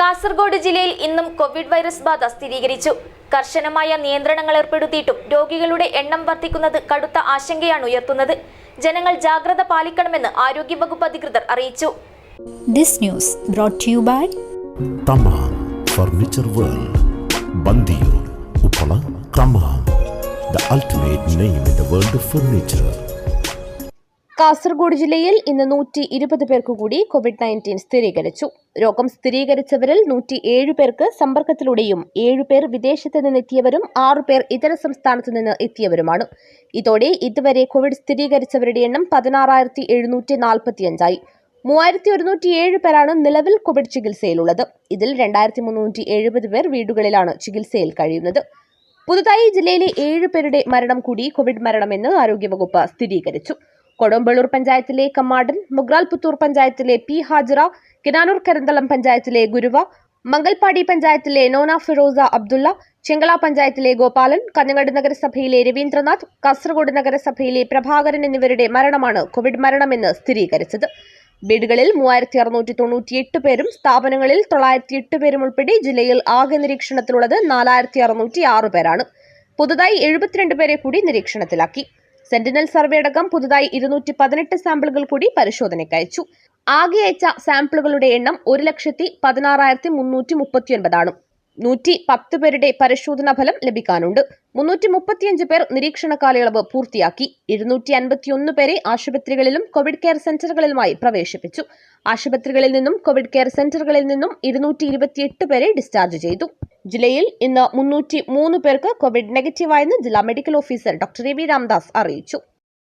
കാസർഗോഡ് ജില്ലയിൽ ഇന്നും Covid virus ബാധ സ്ഥിരീകരിച്ചു. കർശനമായ നിയന്ത്രണങ്ങൾ ഏർപ്പെടുത്തിയിട്ടും രോഗികളുടെ എണ്ണം വർദ്ധിക്കുന്നത് കടുത്ത ആശങ്കയാണ് ഉയർത്തുന്നത്. ജനങ്ങൾ ജാഗ്രത പാലിക്കണമെന്ന് ആരോഗ്യവകുപ്പ് അധികൃതർ അറിയിച്ചു. This news brought to you by Thamam furniture world Bandiyur Uppala Thamam the ultimate name in the world of furniture Kasaragod ജില്ലയിൽ ഇന്ന് നൂറ്റി ഇരുപത് പേർക്ക് കൂടി കോവിഡ് നയന്റീൻ സ്ഥിരീകരിച്ചു. രോഗം സ്ഥിരീകരിച്ചവരിൽ നൂറ്റി ഏഴ് പേർക്ക് സമ്പർക്കത്തിലൂടെയും ഏഴ് പേർ വിദേശത്ത് നിന്നെത്തിയവരും ആറു പേർ ഇതര സംസ്ഥാനത്തു നിന്ന് എത്തിയവരുമാണ്. ഇതോടെ ഇതുവരെ കോവിഡ് സ്ഥിരീകരിച്ചവരുടെ എണ്ണം പതിനാറായിരത്തി എഴുന്നൂറ്റി നാൽപ്പത്തിയഞ്ചായി മൂവായിരത്തി ഒരുന്നൂറ്റി ഏഴ് പേരാണ് നിലവിൽ കോവിഡ് ചികിത്സയിലുള്ളത്. ഇതിൽ രണ്ടായിരത്തി മുന്നൂറ്റി എഴുപത് പേർ വീടുകളിലാണ് ചികിത്സയിൽ കഴിയുന്നത്. പുതുതായി ജില്ലയിലെ ഏഴ് പേരുടെ മരണം കൂടി കോവിഡ് മരണമെന്ന് ആരോഗ്യവകുപ്പ് സ്ഥിരീകരിച്ചു. കൊടുമ്പള്ളൂർ പഞ്ചായത്തിലെ കമാടൻ മുഗ്രാൽ പുത്തൂർ പഞ്ചായത്തിലെ പി ഹാജിറ കിനാനൂർ കരന്തളം പഞ്ചായത്തിലെ ഗുരുവ മംഗൽപാടി പഞ്ചായത്തിലെ നോന ഫിറോസ അബ്ദുള്ള ചെങ്കള പഞ്ചായത്തിലെ ഗോപാലൻ കഞ്ഞങ്ങാട് നഗരസഭയിലെ രവീന്ദ്രനാഥ് കാസർഗോഡ് നഗരസഭയിലെ പ്രഭാകരൻ എന്നിവരുടെ മരണമാണ് കോവിഡ് മരണമെന്ന് സ്ഥിരീകരിച്ചത്. വീടുകളിൽ മൂവായിരത്തി അറുന്നൂറ്റി തൊണ്ണൂറ്റിയെട്ട് പേരും സ്ഥാപനങ്ങളിൽ തൊള്ളായിരത്തി എട്ട് പേരും ഉൾപ്പെടെ ജില്ലയിൽ ആകെ നിരീക്ഷണത്തിലുള്ളത് നാലായിരത്തി അറുന്നൂറ്റി ആറ് പേരാണ്. പുതുതായി എഴുപത്തിരണ്ട് പേരെ കൂടി നിരീക്ഷണത്തിലാക്കി. സെന്റിനൽ സർവേ അടക്കം പുതുതായി ഇരുന്നൂറ്റി പതിനെട്ട് സാമ്പിളുകൾ കൂടി പരിശോധനയ്ക്ക് അയച്ചു. ആകെ അയച്ച സാമ്പിളുകളുടെ എണ്ണം ഒരു ലക്ഷത്തി പതിനാറായിരത്തി മുന്നൂറ്റി മുപ്പത്തിയൊൻപതാണ്. നൂറ്റി പത്ത് പേരുടെ പരിശോധനാ ഫലം ലഭിക്കാനുണ്ട്. മുന്നൂറ്റി മുപ്പത്തിയഞ്ച് പേർ നിരീക്ഷണ കാലയളവ് പൂർത്തിയാക്കി. ഇരുന്നൂറ്റി അൻപത്തിയൊന്ന് പേരെ ആശുപത്രികളിലും കോവിഡ് കെയർ സെന്ററുകളിലുമായി പ്രവേശിപ്പിച്ചു. ആശുപത്രികളിൽ നിന്നും കോവിഡ് കെയർ സെന്ററുകളിൽ നിന്നും ഇരുന്നൂറ്റി ഇരുപത്തിയെട്ട് പേരെ ഡിസ്ചാർജ് ചെയ്തു. ജില്ലയിൽ ഇന്ന് മുന്നൂറ്റി മൂന്ന് പേർക്ക് കോവിഡ് നെഗറ്റീവായെന്ന് ജില്ലാ medical officer doctor A V Ramdas അറിയിച്ചു.